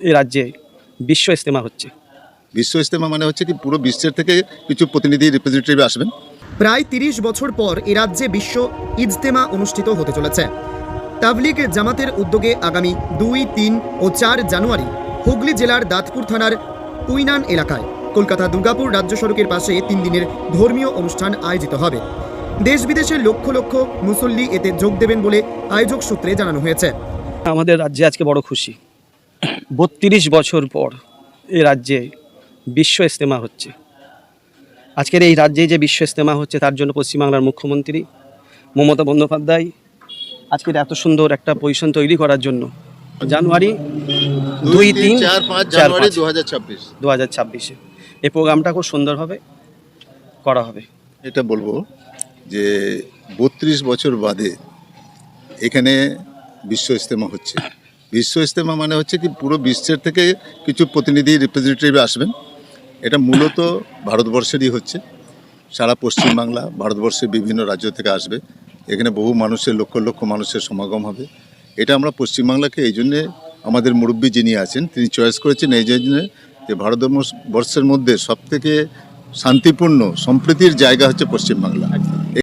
এই রাজ্যে বিশ্ব ইস্তেমা হচ্ছে। বিশ্ব ইস্তেমা মানে হচ্ছে কি পুরো বিশ্বের থেকে কিছু প্রতিনিধি রিপ্রেজেন্টেটিভ আসবেন। প্রায় তিরিশ বছর পর এ রাজ্যে বিশ্ব ইজতেমা অনুষ্ঠিত হতে চলেছে। তাবলিগ জামাতের উদ্যোগে আগামী দুই তিন ও চার জানুয়ারি হুগলি জেলার দাঁতপুর থানার কুইনান এলাকায় কলকাতা দুর্গাপুর রাজ্য সড়কের পাশে তিন দিনের ধর্মীয় অনুষ্ঠান আয়োজিত হবে। দেশ বিদেশের লক্ষ লক্ষ মুসল্লি এতে যোগ দেবেন বলে আয়োজক সূত্রে জানানো হয়েছে। আমাদের রাজ্যে আজকে বড় খুশি। বত্রিশ বছর পর এই রাজ্যে বিশ্ব ইস্তেমা হচ্ছে। আজকের এই রাজ্যে যে বিশ্ব ইস্তেমা হচ্ছে তার জন্য পশ্চিমবাংলার মুখ্যমন্ত্রী মমতা বন্দ্যোপাধ্যায় আজকের এত সুন্দর একটা পজিশন তৈরি করার জন্য জানুয়ারি দুই তিন চার পাঁচ জানুয়ারি। দু হাজার ছাব্বিশ। দু হাজার ছাব্বিশে। এই প্রোগ্রামটা খুব সুন্দরভাবে করা হবে। এটা বলব যে বত্রিশ বছর বাদে এখানে বিশ্ব ইস্তেমা হচ্ছে। বিশ্ব ইস্তেমা মানে হচ্ছে কি পুরো বিশ্বের থেকে কিছু প্রতিনিধি রিপ্রেজেন্টেটিভ আসবেন। এটা মূলত ভারতবর্ষেরই হচ্ছে। সারা পশ্চিমবাংলা ভারতবর্ষের বিভিন্ন রাজ্য থেকে আসবে। এখানে বহু মানুষের, লক্ষ লক্ষ মানুষের সমাগম হবে। এটা আমরা পশ্চিমবাংলাকে এই জন্যে আমাদের মুরব্বী যিনি আছেন, তিনি চয়েস করেছেন এই জন্যে যে ভারতবর্ষের মধ্যে সবথেকে শান্তিপূর্ণ, সম্প্রীতির জায়গা হচ্ছে পশ্চিমবাংলা।